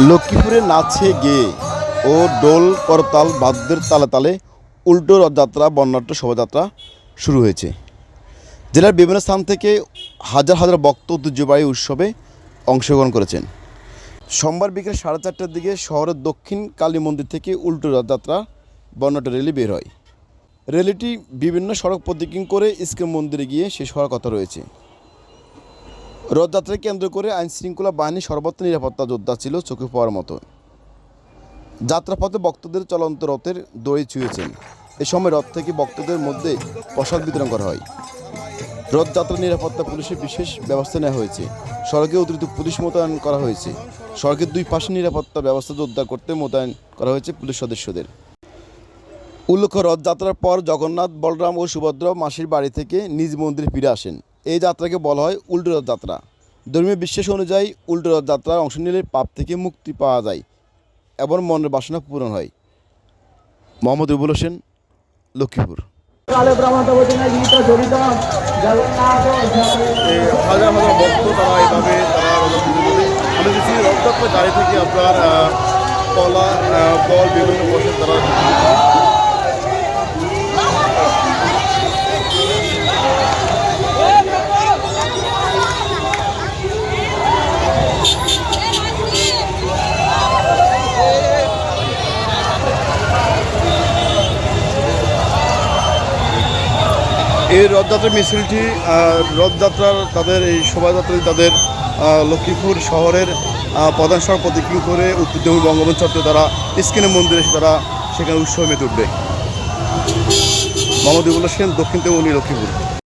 লক্ষ্মীপুরে নাচে গেয়ে ও ডোল করতাল, বাদ্যের তালে তালে উল্টো রথযাত্রা, বর্ণাঢ্য শোভাযাত্রা শুরু হয়েছে। জেলার বিভিন্ন স্থান থেকে হাজার হাজার ভক্ত ঐতিহ্যবাহী উৎসবে অংশগ্রহণ করেছেন। সোমবার বিকেল সাড়ে চারটার দিকে শহরের দক্ষিণ কালী মন্দির থেকে উল্টো রথযাত্রা, বর্ণাঢ্য র্যালি বের হয়। র্যালিটি বিভিন্ন সড়ক প্রদক্ষিণ করে ইস্কন মন্দিরে গিয়ে শেষ হওয়ার কথা রয়েছে। রথযাত্রাকে কেন্দ্র করে আইন শৃঙ্খলা বাহিনী সর্বত্র নিরাপত্তা যোদ্ধা ছিল চোখে পড়ার মতো। যাত্রাপথে ভক্তদের চলন্ত রথের দড়ি ছুঁয়েছেন। এ সময় রথ থেকে ভক্তদের মধ্যে প্রসাদ বিতরণ করা হয়। রথযাত্রা নিরাপত্তা পুলিশের বিশেষ ব্যবস্থা নেওয়া হয়েছে। সড়কে অতিরিক্ত পুলিশ মোতায়েন করা হয়েছে। সড়কের দুই পাশে নিরাপত্তা ব্যবস্থা জোরদার করতে মোতায়েন করা হয়েছে পুলিশ সদস্যদের। উল্লেখ্য রথযাত্রার পর জগন্নাথ, বলরাম ও সুভদ্রা মাসির বাড়ি থেকে নিজ মন্দিরে ফিরে আসেন। এই যাত্রাকে বলা হয় উল্টো রথযাত্রা ধর্মীয় বিশ্বাস অনুযায়ী উল্টো রথযাত্রায় অংশ নিলে পাপ থেকে মুক্তি পাওয়া যায় এবং মনের বাসনা পূরণ হয়। মোহাম্মদ রুবুল হোসেন লক্ষ্মীপুর। হাজার হাজার ভক্ত তারা এইভাবে আমি দেখছি রথযাত্রা গাড়ি থেকে আপনার কলা ফল বিভিন্ন বসে তারা এই রথযাত্রা মিছিলটি রথযাত্রার তাদের এই শোভাযাত্রাটি তাদের লক্ষ্মীপুর শহরের প্রধান সড়ক প্রতিক্রিয়া করে উত্তরদেবী বঙ্গবন্ধু চত্বরে তারা ইস্কিনে মন্দিরে এসে তারা সেখানে উৎসব মেতে উঠবে। মোহাম্মদ সেন দক্ষিণ তেমনি লক্ষ্মীপুর।